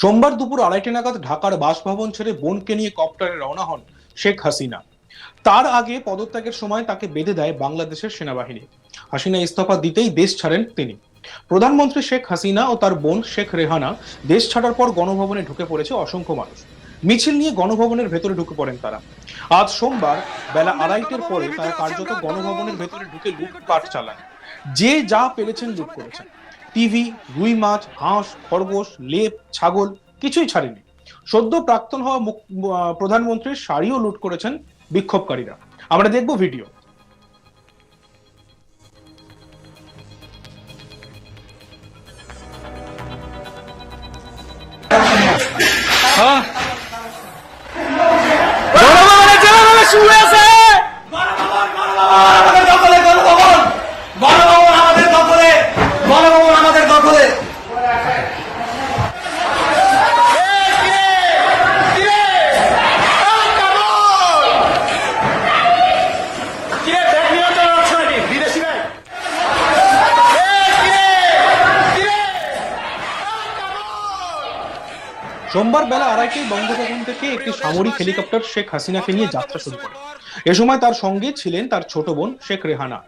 সোমবার দুপুর আড়াইটে নাগাদ ঢাকার বাসভবন ছেড়ে বোনকে নিয়ে কপ্টারে রওনা হন শেখ হাসিনা। তার আগে পদত্যাগের সময় তাকে বেঁধে দেয় বাংলাদেশের সেনাবাহিনী। হাসিনা ইস্তফা দিতেই দেশ ছাড়েন তিনি। প্রধানমন্ত্রী শেখ হাসিনা ও তার বোন শেখ রেহানা দেশ ছাড়ার পর গণভবনে ঢুকে পড়েছে অসংখ্য মানুষ। মিছিল নিয়ে গণভবনের ভেতরে ঢুকে পড়েন তারা। আজ সোমবার বেলা আড়াইটের পরে তারা কার্যত গণভবনের ভেতরে ঢুকে লুটপাট চালায়। যে যা পেরেছেন লুট করেছেন। টিভি রুই মাছ, হাঁস, খরগোশ, লেপ, ছাগল কিছুই ছাড়েনি। সদ্য প্রাক্তন হওয়া প্রধানমন্ত্রীর শাড়িও লুট করেছেন বিক্ষোভকারীরা। আমরা দেখব ভিডিও। জনগণের সোমবার বেলা আড়াইটায় বঙ্গভবন থেকে একটি সামরিক হেলিকপ্টার শেখ হাসিনাকে নিয়ে যাত্রা শুরু করে। এ সময় তার সঙ্গে ছিলেন তার ছোট বোন শেখ রেহানা।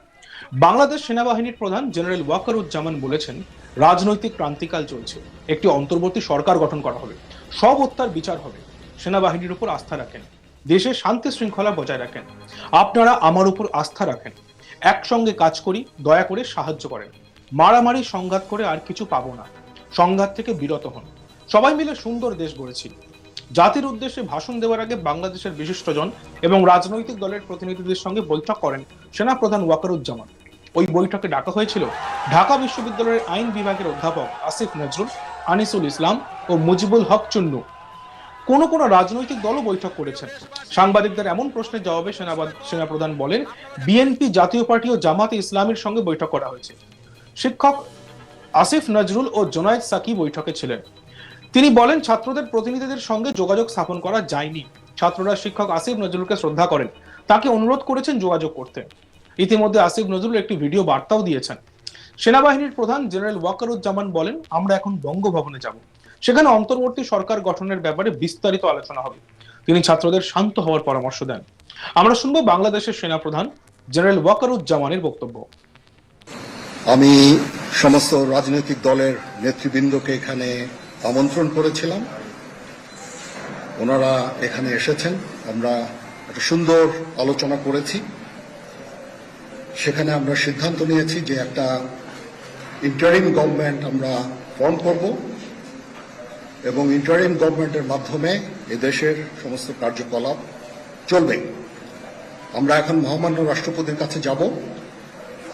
বাংলাদেশ সেনাবাহিনীর প্রধান জেনারেল ওয়াকারুজ্জামান বলেছেন, রাজনৈতিক ক্রান্তিকাল চলছে। একটি অন্তর্বর্তী সরকার গঠন করা হবে। সব হত্যার বিচার হবে। সেনাবাহিনীর উপর আস্থা রাখেন। দেশের শান্তি শৃঙ্খলা বজায় রাখেন। আপনারা আমার উপর আস্থা রাখেন। একসঙ্গে কাজ করি, দয়া করে সাহায্য করেন। মারামারি সংঘাত করে আর কিছু পাবো না। সংঘাত থেকে বিরত হন। সবাই মিলে সুন্দর দেশ গড়েছি জাতির উদ্দেশ্যে ভাষণ দেওয়ার আগে বাংলাদেশের বিশিষ্টজন এবং রাজনৈতিক দলের প্রতিনিধিদের সঙ্গে বৈঠক করেন সেনাপ্রধান ওয়াকারুজ্জামান। ওই বৈঠকে ডাকা হয়েছিল ঢাকা বিশ্ববিদ্যালয়ের আইন বিভাগের অধ্যাপক আসিফ নজরুল, আনিসুল ইসলাম ও মুজিবুল হক চুন্নু। কোন কোন রাজনৈতিক দলও বৈঠক করেছেন। সাংবাদিকদের এমন প্রশ্নের জবাবে সেনাপ্রধান বলেন, বিএনপি জাতীয় পার্টি ও জামাতে ইসলামের সঙ্গে বৈঠক করা হয়েছে। শিক্ষক আসিফ নজরুল ও জোনায়েদ সাকি বৈঠকে ছিলেন। তিনি বলেন, ছাত্রদের প্রতিনিধিদের সঙ্গে যোগাযোগ স্থাপন করা যায়নি। ছাত্ররা শিক্ষক আসিফ নজরুলকে শ্রদ্ধা করেন। তাকে অনুরোধ করেছেন যোগাযোগ করতে। ইতিমধ্যে আসিফ নজরুল একটি ভিডিও বার্তাও দিয়েছেন। সেনাবাহিনীর প্রধান জেনারেল ওয়াকারুজ্জামান বলেন, আমরা এখন বঙ্গভবনে যাব। সেখানে অন্তর্বর্তী সরকার গঠনের ব্যাপারে বিস্তারিত আলোচনা হবে। তিনি ছাত্রদের শান্ত হওয়ার পরামর্শ দেন। আমরা শুনব বাংলাদেশের সেনাপ্রধান জেনারেল ওয়াকারুজ্জামানের বক্তব্য। আমি সমস্ত রাজনৈতিক দলের নেতৃবৃন্দকে এখানে আমন্ত্রণ করেছিলাম। ওনারা এখানে এসেছেন। আমরা একটা সুন্দর আলোচনা করেছি। সেখানে আমরা সিদ্ধান্ত নিয়েছি যে একটা ইন্টারিম গভর্নমেন্ট আমরা ফর্ম করব এবং ইন্টারিম গভর্নমেন্টের মাধ্যমে এদেশের সমস্ত কার্যকলাপ চলবে। আমরা এখন মহামান্য রাষ্ট্রপতির কাছে যাব।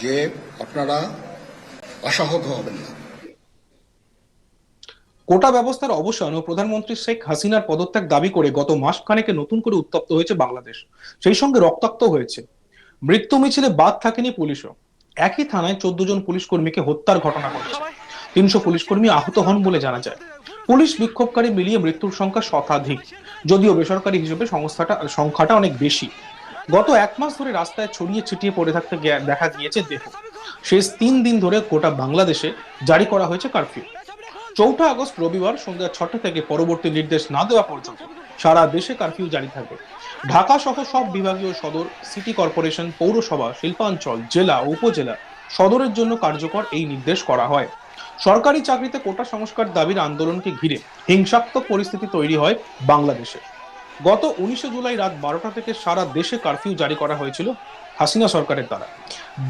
যে আপনারা আশাহত হবেন না। কোটা ব্যবস্থার অবসান ও প্রধানমন্ত্রী শেখ হাসিনার পদত্যাগ দাবি করে গত মাস খানেকে নতুন করে উত্তপ্ত হয়েছে বাংলাদেশ। সেই সঙ্গে রক্তাক্ত হয়েছে। মৃত্যু মিছিলে বাদ থাকেনি পুলিশও। একই থানায় চোদ্দ জন পুলিশ কর্মীকে হত্যার ঘটনা ঘটেছে। তিনশো পুলিশ কর্মী আহত হন বলে জানা যায়। পুলিশ বিক্ষোভকারী মিলিয়ে মৃত্যুর সংখ্যা শতাধিক। যদিও বেসরকারি হিসেবে সংস্থাটা সংখ্যাটা অনেক বেশি। গত এক মাস ধরে রাস্তায় ছড়িয়ে ছিটিয়ে পড়ে থাকতে দেখা গিয়েছে দেহ। শেষ তিন দিন ধরে গোটা বাংলাদেশে জারি করা হয়েছে কারফিউ। চৌঠা আগস্ট রবিবার সন্ধ্যা ছটা থেকে পরবর্তী নির্দেশ না দেওয়া পর্যন্ত সারা দেশে কারফিউ জারি থাকবে। ঢাকা সহ সব বিভাগীয় সদর, সিটি কর্পোরেশন, পৌরসভা, শিল্পাঞ্চল, জেলা উপজেলা সদরের জন্য কার্যকর এই নির্দেশ করা হয়। সরকারি চাকরিতে কোটা সংস্কার দাবির আন্দোলনকে ঘিরে হিংসাত্মক পরিস্থিতি তৈরি হয় বাংলাদেশে। গত উনিশে জুলাই রাত বারোটা থেকে সারা দেশে কারফিউ জারি করা হয়েছিল হাসিনা সরকারের দ্বারা।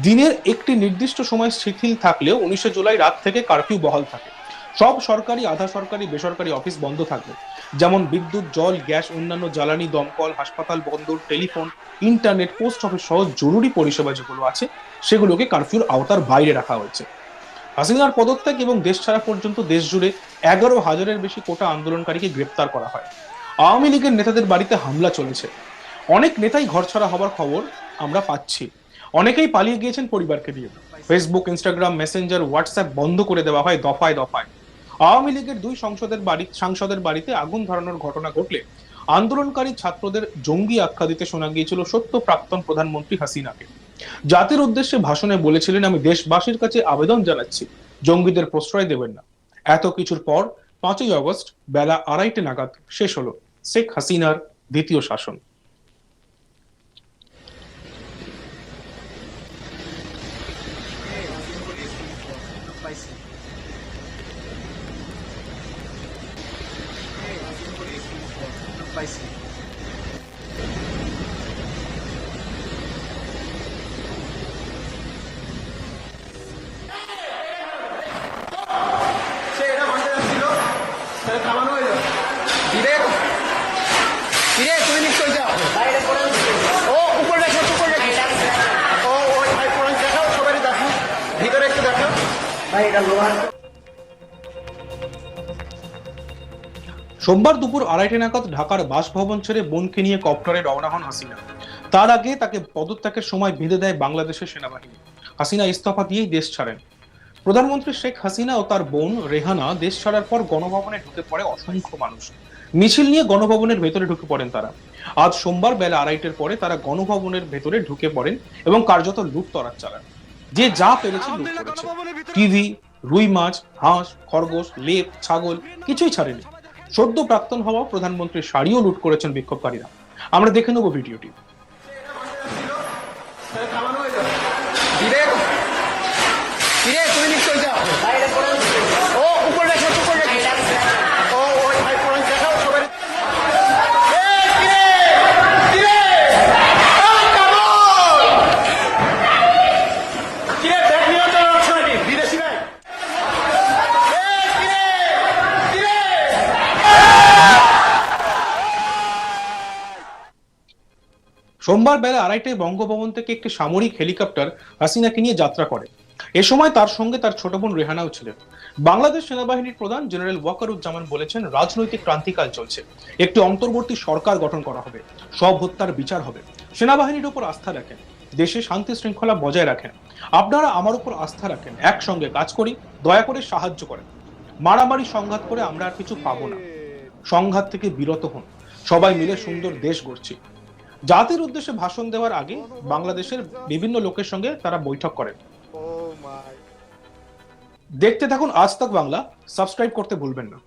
দিনের একটি নির্দিষ্ট সময় শিথিল থাকলেও উনিশে জুলাই রাত থেকে কারফিউ বহাল থাকে। সব সরকারি, আধা সরকারি, বেসরকারি অফিস বন্ধ থাকবে। যেমন বিদ্যুৎ, জল, গ্যাস, অন্যান্য জ্বালানি, দমকল, হাসপাতাল, বন্দর, টেলিফোন, ইন্টারনেট, পোস্ট অফিস সহ জরুরি পরিষেবা যেগুলো আছে, সেগুলোকে কারফিউর আওতার বাইরে রাখা হয়েছে। হাসিনার পদত্যাগ এবং দেশ ছাড়া পর্যন্ত দেশ জুড়ে এগারো হাজারের বেশি কোটা আন্দোলনকারীকে গ্রেপ্তার করা হয়। আওয়ামী লীগের নেতাদের বাড়িতে হামলা চলেছে। অনেক নেতাই ঘরছাড়া হবার খবর আমরা পাচ্ছি। অনেকেই পালিয়ে গিয়েছেন পরিবারকে দিয়ে। ফেসবুক ইনস্টাগ্রাম মেসেঞ্জার হোয়াটসঅ্যাপ বন্ধ করে দেওয়া হয় দফায় দফায়। আওয়ামী লীগের দুই সংসদের বাড়ি সাংসদের বাড়িতে আগুন ধরানোর ঘটনা ঘটলে আন্দোলনকারী ছাত্রদের জঙ্গি আখ্যা দিতে শোনা গিয়েছিল সত্য প্রাক্তন প্রধানমন্ত্রী হাসিনাকে। জাতির উদ্দেশ্যে ভাষণে বলেছিলেন, আমি দেশবাসীর কাছে আবেদন জানাচ্ছি, জঙ্গিদের প্রশ্রয় দেবেন না। এত কিছুর পর পাঁচই অগস্ট বেলা আড়াইটে নাগাদ শেষ হলো শেখ হাসিনার দ্বিতীয় শাসন। সে এটা মানতে যাচ্ছিল তাহলে থামানো হয়ে যাবে ধীরে ধীরে তুমি নিশ্চয় যাও। ও উপরে দেখো উপরে দেখো। ও ওই ভাই কোরআন দেখাও সবাই দেখো। ভিতরে একটু দেখো। ভাই এটা লোহার। সোমবার দুপুর আড়াইটে নাগাদ ঢাকার বাসভবন ছেড়ে বোনকে নিয়ে কপ্টারে রওনা হন হাসিনা। তার আগে তাকে পদত্যাগের সময় বেঁধে দেয় বাংলাদেশের সেনাবাহিনী। হাসিনা ইস্তফা দিয়েই দেশ ছাড়েন। প্রধানমন্ত্রী শেখ হাসিনা ও তার বোন রেহানা দেশ ছাড়ার পর গণভবনে ঢুকে পড়ে অসংখ্য মানুষ। মিছিল নিয়ে গণভবনের ভেতরে ঢুকে পড়েন তারা। আজ সোমবার বেলা আড়াইটের পরে তারা গণভবনের ভেতরে ঢুকে পড়েন এবং কার্যত লুটতরাজ চালান। যে যা পেরেছে লুট করেছে। টিভি রুই মাছ হাঁস খরগোশ লেপ ছাগল কিছুই ছাড়েনি। সদ্য প্রাক্তন হওয়া প্রধানমন্ত্রীর শাড়িও লুট করেছেন বিক্ষোভকারীরা। আমরা দেখে নেব ভিডিওটি। তুমি নিশ্চয় যাও ও উপরে দেখো উপরে দেখো ও ওই ভাই কোরআন দেখাও সবাই এই, ধীরে, ধীরে। এই, কামড়! কিরে, ব্যাগ নিয়ন্ত্রণ রাখছো নাকি? বিদেশি ব্যাগ? এই, ধীরে, ধীরে। সোমবার বেলা আড়াইটায় বঙ্গভবন থেকে একটি সামরিক হেলিকপ্টার হাসিনাকে নিয়ে যাত্রা করে। এ সময় তার সঙ্গে তার ছোট বোন রেহানাও ছিলেন। বাংলাদেশ সেনাবাহিনীর প্রধান জেনারেল ওয়াকারুজ্জামান বলেছেন, রাজনৈতিক ক্রান্তিকাল চলছে। একটি অন্তর্বর্তী সরকার গঠন করা হবে। সব হত্যার বিচার হবে। সেনাবাহিনীর উপর আস্থা রাখেন। দেশে শান্তি শৃঙ্খলা বজায় রাখেন। আপনারা আমার উপর আস্থা রাখেন। একসঙ্গে কাজ করি, দয়া করে সাহায্য করেন। মারামারি সংঘাত করে আমরা আর কিছু পাবো না। সংঘাত থেকে বিরত হন। সবাই মিলে সুন্দর দেশ গড়ছি। জাতির উদ্দেশ্যে ভাষণ দেওয়ার আগে বাংলাদেশের বিভিন্ন লোকের সঙ্গে তারা বৈঠক করেন। দেখতে থাকুন আজ তক বাংলা সাবস্ক্রাইব করতে ভুলবেন না।